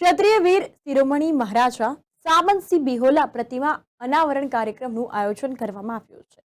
ક્ષત્રિય વીર શિરોમણી મહારાજા સામંતસિંહ બિહોલા પ્રતિમા અનાવરણ કાર્યક્રમનું આયોજન કરવામાં આવ્યું છે.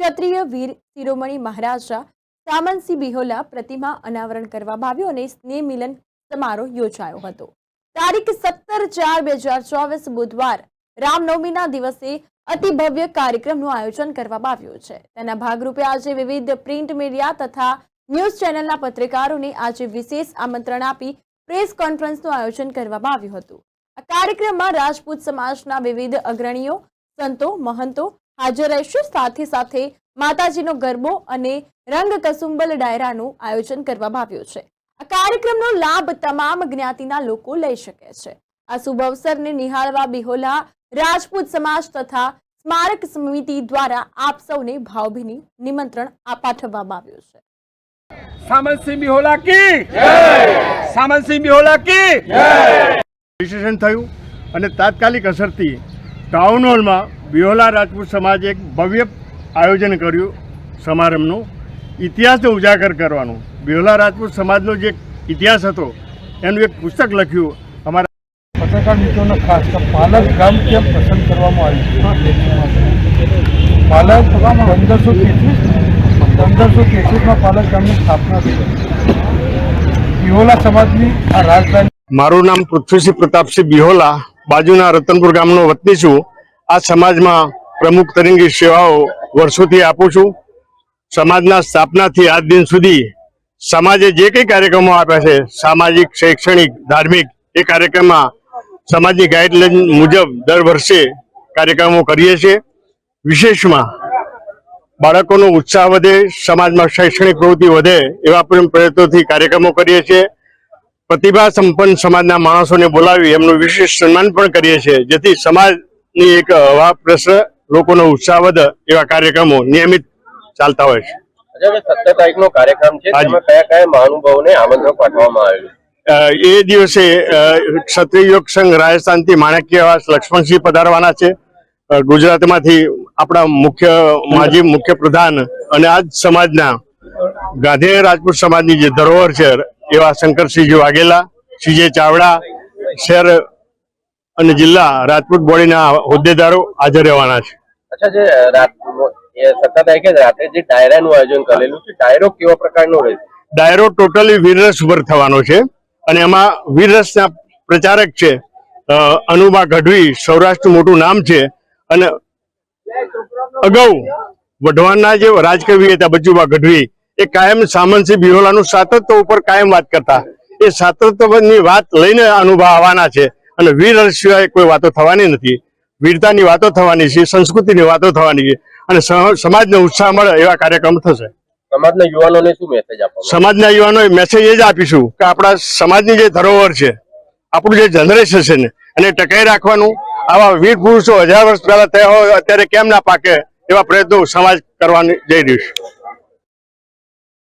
ક્ષત્રિય વીર શિરોમણી મહારાજા સામંતસિંહ બિહોલા પ્રતિમા અનાવરણ કરવામાં આવ્યું અને સ્નેહ મિલન સમારોહ યોજાયો હતો. તારીખ સત્તર ચાર બે હજાર ચોવીસ બુધવાર રામનવમીના દિવસે અતિ ભવ્ય કાર્યક્રમનું આયોજન કરવામાં આવ્યું છે. તેના ભાગરૂપે આજે વિવિધ પ્રિન્ટ મીડિયા તથા ન્યૂઝ ચેનલના પત્રકારોને આજે વિશેષ આમંત્રણ આપી પ્રેસ કોન્ફરન્સનું આયોજન કરવામાં આવ્યું હતું. આ કાર્યક્રમમાં રાજપૂત સમાજના વિવિધ અગ્રણીઓ, સંતો, મહંતો હાજર રહેશે. સાથે સાથે માતાજીનો ગરબો અને રંગ કસુંબલ ડાયરાનું આયોજન કરવામાં આવ્યું છે. આ કાર્યક્રમનો લાભ તમામ જ્ઞાતિના લોકો લઈ શકે છે. આ શુભ અવસરને નિહાળવા બિહોલા રાજપૂત સમાજ તથા સ્મારક સમિતિ દ્વારા આપ સૌને ભાવભીની નિમંત્રણ પાઠવવામાં આવ્યું છે. સામંતસિંહ બિહોલા કી? સામંતસિંહ બિહોલા કી? રજીસ્ટ્રેશન થયું અને તાત્કાલિક અસરથી ટાઉન હોલમાં બિહોલા રાજપૂત સમાજે એક ભવ્ય આયોજન કર્યું સમારંભનું. ઇતિહાસને ઉજાગર કરવાનું. બિહોલા રાજપૂત સમાજનો જે ઇતિહાસ હતો એનું એક પુસ્તક લખ્યું અમારા પત્રકાર મિત્રોને ખાસ તો પાલક ગામ કેમ પસંદ કરવામાં આવ્યું પાલક પંદરસો તેત્રીસ પંદરસો તેત્રીસમાં પાલક સ્થાપના થઈ. બિહોલા સમાજની આ રાજધાની મારું નામ પૃથ્વીસિંહ પ્રતાપસિંહ બિહોલા, બાજુના રતનપુર ગામનો વતની છું. આ સમાજમાં પ્રમુખ તરીકે સેવાઓ વર્ષોથી આપું છું. સમાજના સ્થાપનાથી આજ દિન સુધી સમાજે જે કંઈ કાર્યક્રમો આપ્યા છે, સામાજિક, શૈક્ષણિક, ધાર્મિક, એ કાર્યક્રમમાં સમાજની ગાઈડલાઈન મુજબ દર વર્ષે કાર્યક્રમો કરીએ છીએ. વિશેષમાં બાળકોનો ઉત્સાહ વધે સમાજમાં શૈક્ષણિક પ્રવૃત્તિ વધે એવા પણ પ્રયત્નોથી કાર્યક્રમો કરીએ છીએ. પ્રતિભા સંપન્ન સમાજના માણસોને બોલાવી એમનું વિશેષ સન્માન પણ કરીએ છીએ જેથી સમાજની એક હવા પ્રશ્ન લોકોનો ઉત્સાહ વધે એવા કાર્યક્રમો નિયમિત ચાલતા હોય છે. સત્તર તારીખનો કાર્યક્રમ છે કયા કયા મહાનુભાવોને આમંત્રણ પાઠવવામાં આવ્યું? એ દિવસે ક્ષત્રિય યોગ સંઘ રાજસ્થાનથી માણક્યવાસ લક્ષ્મણસિંહ પધારવાના છે. ગુજરાતમાંથી આપણા મુખ્ય માજી મુખ્ય પ્રધાન અને આજ સમાજના ગાંધી રાજપૂત સમાજની જે ધરોહર છે એવા શંકરસિંહજી વાઘેલા સીજે ચાવડા શહેર અને જિલ્લા રાજપૂત બોડીના હોદ્દેદારો હાજર રહેવાના છે. અચ્છા જે રાત તારીખે રાત્રે જે ડાયરાનું આયોજન કરેલું છે ડાયરો કેવા પ્રકારનો રહેશે ડાયરો ટોટલી વીરરસ ઉપર થવાનો છે અને એમાં વીરરસના પ્રચારક છે અનુબા ગઢવી સૌરાષ્ટ્ર મોટું નામ છે અને અગાઉ વઢવાણના જે રાજકવિ હતા બચુભા ગઢવી એ કાયમ સામંતસિંહ બિહોલાનું સાતત્ય ઉપર કાયમ વાત કરતા. એ સાતત્યની વાત લઈને અનુભવ આવવાના છે અને વીર સિવાય કોઈ વાતો થવાની નથી. વીરતાની વાતો થવાની છે સંસ્કૃતિની વાતો થવાની છે અને સમાજને ઉત્સાહ મળે એવા કાર્યક્રમ થશે. સમાજના યુવાનોને શું મેસેજ સમાજના યુવાનો મેસેજ એ જ આપીશું કે આપણા સમાજની જે ધરોહર છે આપણું જે જનરેશન છે ને એને ટકાઈ રાખવાનું આવા વીર પુરુષો હજાર વર્ષ પહેલા થયા હોય, અત્યારે કેમ ના પાકે એવા પ્રયત્નો સમાજ કરવાની જઈ રહ્યું છે